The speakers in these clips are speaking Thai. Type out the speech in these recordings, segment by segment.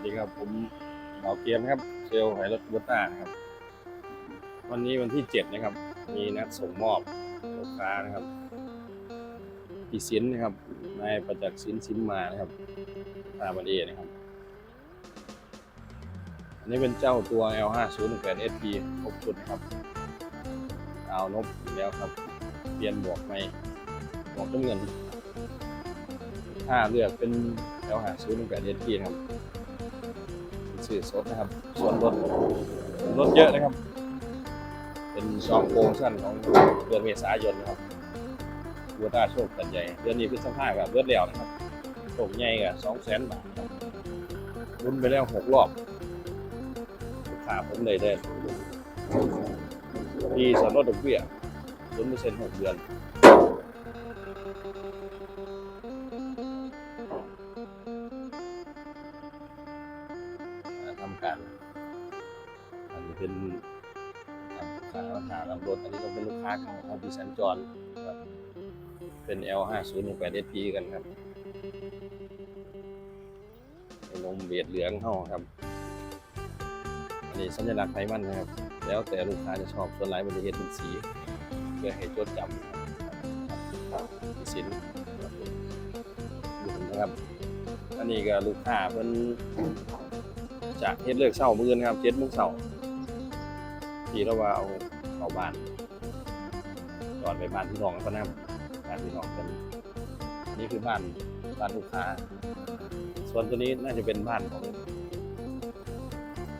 วัสดีครับ ผมเหาเกียมครับ เซลล์ขายรถบูต้านะครับ วันนี้วันที่เจ็ดนะครับ มีนัดส่งมอบลูกค้านะครับพี่สินนะครับ นายประจักษ์สินสินมานะครับตาบันเอนะครับ อันนี้เป็นเจ้าตัว L5018 SP ครบชุดนะครับเอานบอยู่แล้วครับ เปลี่ยนบวกใหม่บวกจำเงินถ้าเลือกเป็น L5018 SP นะครับ สื่อสดนะครับ ส่วนรถรถเยอะนะครับ เป็นซองโปรโมชั่นของเดือนเมษายนนะครับวัวตาโชคกันใหญ่ เดือนนี้พฤษภากับเลือดแล้วนะครับโชคใหญ่กับสองแสนบาทครับรุนไปแล้วหกรอบลูกค้าผมเลยได้มีส่วนลดดอกเบี้ยศูนย์เปอร์เซ็นต์หกเดือน การอันนี้เป็นลูกค้าราคาลำรถอันนี้ก็เป็นลูกค้าของของพี่สัญจรครับเป็น L5018 SP กันครับเป็นมเบียดเหลืองเท่าครับอันนี้สัญลักษณ์ไขมันนะครับ แล้วแต่ลูกค้าจะชอบส่วนหลายมันจะเห็นเป็นสีเพื่อให้จดจำครับสินดูนะครับอันนี้ก็ลูกค้าเพิ่น จะเฮ็ดเลิกเช้ามื้อนะครับเจ็ดโมงเช้าที่เราว่าเอาเข้าบ้านก่อนไปบ้านพี่น้องกันนะครับบ้านพี่น้องกันนี่คือบ้านบ้านลูกค้า ส่วนตัวนี้น่าจะเป็นบ้านของ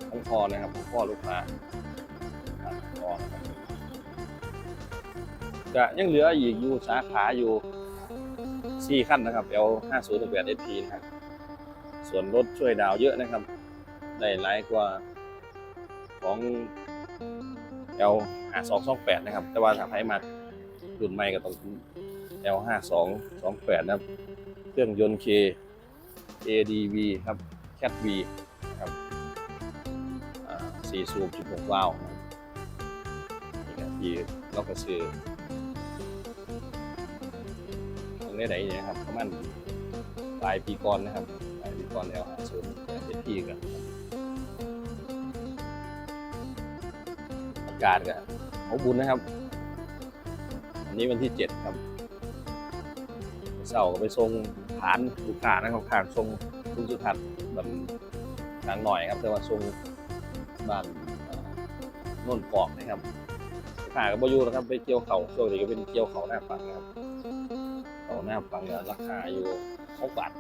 ของพ่อนะครับของพ่อลูกค้าบ้านพ่อจะยังเหลืออีกอยู่สาขาอยู่สี่ขั้นนะครับ L 5 0 8 SP นะครับ ส่วนรถช่วยดาวเยอะนะครับ ได้หลายกว่าของ L 5 2 2 8นะครับ แต่ว่าถ้าใครมารุ่นใหม่ก็ต้อง L 5 2 2 8นะครับ เครื่องยนต์ K ADV ครับ Cat V ครับอ่า4สูบ16วาล์วนี่ครับที่เราก็ซื้อตรงนี้ไหนเนี่ยครับประมาณปลายปีก่อนนะครับปลายปีก่อน L 5 0 8 SP กันอากาศก็เขาบุญนะครับ อันนี้วันที่เจ็ดครับเสาร์ก็ไปทรงฐานลูกค้านะครับฐานทรงลุงสุทัศน์แบบทางหน่อยครับ แต่ว่าทรงบ้านโน่นกอกนะครับลูกค้าก็บอยู่นะครับ ไปเกี่ยวเขาช่วงนี้ก็เป็นเกี่ยวเขาหน้าปังนะครับเขาหน้าปังเนี่ยราคาอยู่หกบาท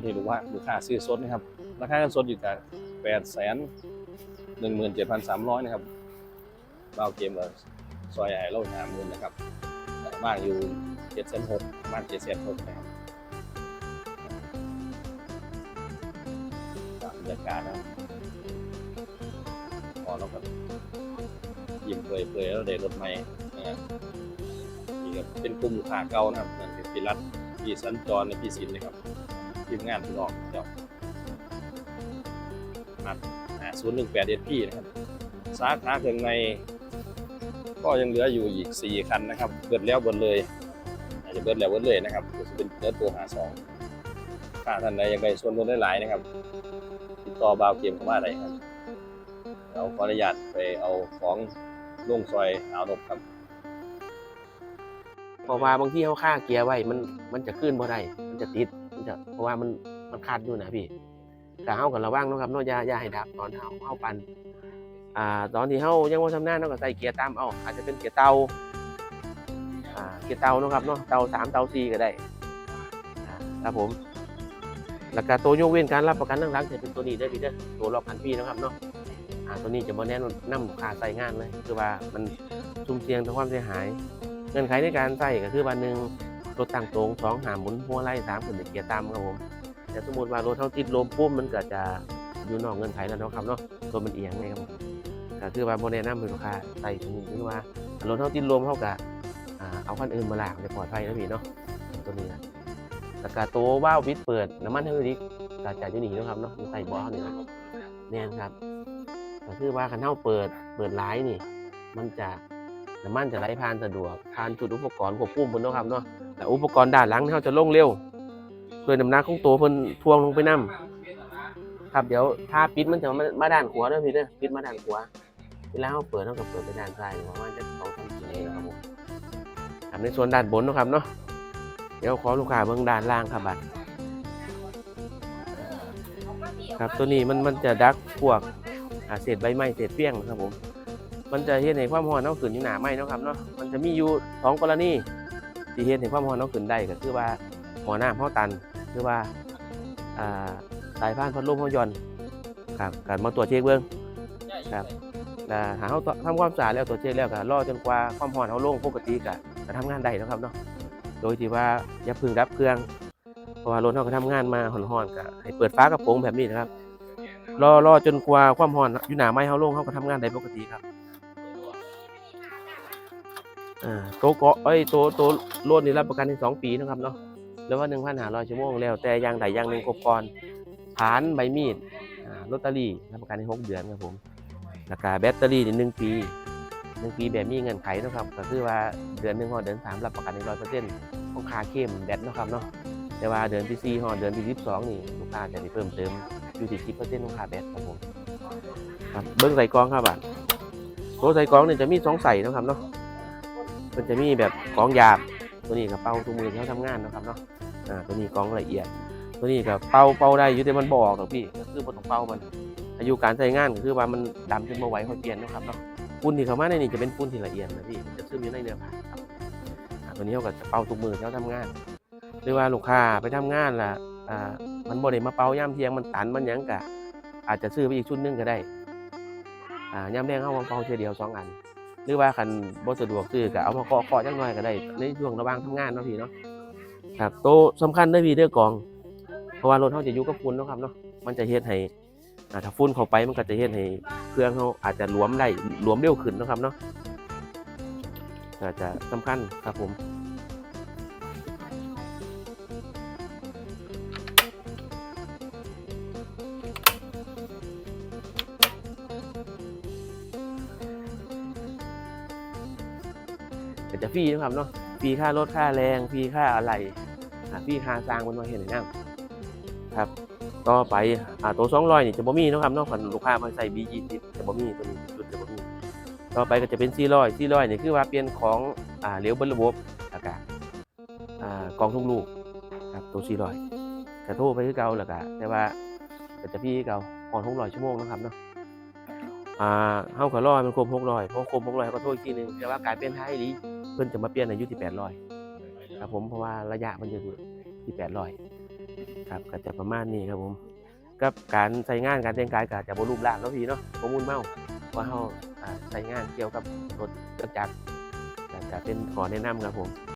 ตัวนี้รู้ว่าลูกค้าซื้อสดนะครับ ราคาเงินสดอยู่ที่แปดแสนหนึ่งหมื่นเจ็ดพันสามร้อยนะครับเราเกมเราซอยไอ้เราหาหมื่นนะครับแต่บ้านอยู่เจ็ดแสนหกบ้านเจ็ดแสนหกนะครับบรรยากาศนะครับพอเราแบบยิ้มเผยๆแล้วได้รถใหม่นะครับนี่ก็เป็นกลุ่มลูกค้าเก่านะครับนั่นพี่รัฐพี่สัญจรและพี่สินนะครับ ทีมงานพี่น้องเดี๋ยวมาศูนย์หนึ่งแปดเอพีนะครับ สาขาเครื่องใน ก็ยังเหลืออยู่อีกสี่คันนะครับ เบิดแล้วเบิดเลย อาจจะเบิดแล้วเบิดเลยนะครับก็จะเป็นเนื้อตัวหาสองถ้าท่านใดอยากได้ส่วนลดได้หลายนะครับ ติดต่อบาวเกมเข้ามาได้ครับ เราขออนุญาตไปเอาของลงซอยเอานบครับเพราะว่าบางที่เขาค่าเกียร์ไว้มันมันจะขึ้นบ่ได้มันจะติด จะเพราะว่ามันมันขาดอยู่นะพี่แต่เฮากับระวังนะครับเนาะอย่าอย่าให้ดับตอนเฮาเฮาปั่นอ่าตอนที่เฮายังบ่ชำนาญเนาะก็ใส่เกียร์ตามเอาอาจจะเป็นเกียร์เตาอ่าเกียร์เตานะครับเนาะเตาสามเตาสี่ก็ได้อ่าครับผมแล้วก็ตัวยกเว้นการรับประกันหลังๆจะเป็นตัวนี้ได้พี่เด้อตัวรอบพันปีเนะครับเนาะตัวนี้จะบ่แนะนำลูกค้าใส่งานเลยคือว่ามันซุ่มเสี่ยงต่อความเสียหาย เงื่อนไขในการใส่ก็คือวันหนึ่ง รถตั้งตรงสองหามหมุนหัวไล่สามขึ้นเกียร์ตามครับผมแต่สมมติว่ารถเท่าติดลมปุ๊บมันก็จะอยู่นอกเงื่อนไขแล้วเนาะครับเนาะตัวมันเอียงไงครับก็คือว่าโมเดลน้ำเป็นลูกค้าใส่ตรงนี้คือว่ารถเท่าติดลมเท่ากับเอาคันอื่นมาลากจะปลอดภัยนะพี่เนาะตัวนี้นะแล้วก็ตัวว้าววิดเปิดน้ำมันเฮลิกก็จะอยู่นี่นะครับเนาะใส่บาะนี่นะแน่นครับก็คือว่าคันเท่าเปิดเปิดไลน์นี่ มันจะ น้ำมันจะไหลผ่านสะดวกผ่านจุดอุปกรณ์ควบคุมเพิ่นเนาะครับเนาะแต่อุปกรณ์ด้านหลังนี่เขาจะลงเร็ว เพื่อน้ำหนักของตัวเพิ่นทวงลงไปนํครับเดี๋ยวถ้าปิดมันจะมามาด้านขวาเด้อพี่เด้อปิดมาด้านขวาเวลาเขาเปิดเขาก็เปิดไปด้านซ้ายประมาณจะสองสามทีนะครับผมครับในส่วนด้านบนเนาะครับเนาะเดี๋ยวขอลูกค้าเบิ่งด้านล่างครับบัดครับตัวนี้มันมันจะดักพวกเศษใบไม้เศษเปี้ยงนะครับผม มันจะเฮ็ดให้ความร้อนเอาขึ้นอยู่หนาไม้เนาะครับเนาะมันจะมีอยู่สองกรณีที่เฮ็ดให้ความร้อนเอาขึ้นได้ก็คือว่าหัวหน้าเฮาตันคือว่าอ่าสายพานพัดลมเฮาย่อนครับการมาตรวจเช็คเบิ่งครับหาเฮาทำความสะอาดแล้วตรวจเช็คแล้วก็รอจนกว่าความร้อนเฮาลงปกติก็จะทำงานได้เนาะครับเนาะโดยที่ว่าอย่าพึ่งดับเครื่องเพราะว่ารถเฮาก็ทำงานมาร้อนๆก็ให้เปิดฝากระโปรงแบบนี้นะครับรอรอจนกว่าความร้อนอยู่หน้าไม้เฮาลงเฮาก็ทำงานได้ปกติครับ อ่าโตะเกาะเอ้ยโตะโตะรถนี่รับประกันที่สองปีนะครับเนาะแล้วว่าหนึ่งพันห้าร้อยชั่วโมงแล้ว แต่ยางใดยางหนึ่งครบก่อนฐานใบมีดอ่าลอตเตอรี่รับประกันที่หกเดือนครับผมราคาแบตเตอรี่นี่หนึ่งปีหนึ่งปีแบบมีเงื่อนไขนะครับก็คือว่าเดือนหนึ่งหอดเดือนสามรับประกันหนึ่งร้อยเปอร์เซ็นต์ของคาเข้มแบตนะครับเนาะแต่ว่าเดือนที่สี่หอดเดือนที่สิบสองนี่ลูกค้าจะได้เพิ่มเติมอยู่ที่สิบเปอร์เซ็นต์ของคาแบตครับผมครับเบิ้งใส่กองครับบัดตัวใส่กองเนี่ยจะมีสองใส่นะครับเนาะ มันจะมีแบบกรองหยาบ ตัวนี้กับเป่าตัวมือที่เขาทำงานนะครับเนาะอ่าตัวนี้กรองละเอียด ตัวนี้กับเป่าเป่าได้อยู่แต่มันบออกหรอกพี่ก็คือบ่ต้องเป่ามัน อายุการใช้งานก็คือว่ามันดำจนมาไหวคอยเปลี่ยนนะครับเนาะปูนที่เขามาในนี่จะเป็นปูนที่ละเอียดนะพี่จะซึมอยู่ในเนื้อผ้าครับอ่าตัวนี้เขาก็จะเป่าทุกมือที่เขาทำงาน หรือว่าลูกค้าไปทำงานล่ะอ่ามันบ่ได้มาเป่าย่ามเที่ยงมันตันมันยังกะอาจจะซื้อไปอีกชุดนึงก็ได้อ่าย่ามแดงเข้ามาเป่าเทียเดียวสองอัน รือว่าคันบ่สะดวกซื้อก็เอามาเคาะเคาะจักหน่อยก็ได้ในช่วงระหว่างทำงานเนาะพี่เนาะครับโตะสำคัญเด้อพี่เด้อกอง เพราะว่ารถเฮาจะอยู่กับฝุ่นเนาะครับเนาะมันจะเฮ็ดให้อ่าถ้าฝุ่นเข้าไปมันก็จะเฮ็ดให้เครื่องเฮาอาจจะหลวมได้หลวมเร็วขึ้นเนาะครับเนาะอาจะสำคัญครับผม ก็จะฟรีนะครับเนาะฟรีค่ารถค่าแรงฟรีค่าอะไรฟรีค่าสร้างมันมาเฮ็ดให้นำครับต่อไปอ่าตัวสองร้อยนี่จะบ่มีนะครับเนอกจากลูกค้ามาใส่ B ยี่สิบจะบ่มีตัวนี้ชุดจะบ่มีต่อไปก็จะเป็นสี่ร้อยสี่ร้อยนี่คือว่าเปลี่ยนของอ่าเหลวบนระบบอากาศอ่ากองทุกลูกครับตัวสี่ร้อยกระโทรไปคือเก่าแล้วก็แต่ว่าก็จะพี่เก่าพอนหกร้อยชั่วโมงนะครับเนาะอ่าเฮาก็รอให้มันครบหกร้อยพอครบหกร้อยก็โทรอีกทีนึงแต่ว่าการเปลี่ยนท้ายอี พิ่นจะมาเปลี่ยนอายุที่แปดร้อยครับผมเพราะว่าระยะมันจะอยู่ที่แปดร้อยครับก็จะประมาณนี้ครับผมกับการใช้งานการแต่งกายก็จะบรูปร่างแล้วพี่เนาะข้อมูลเมาว่าเฮาใช้งานเกี่ยวกับรถเครื่องจักรก็จะเป็นขอแนะนำครับผม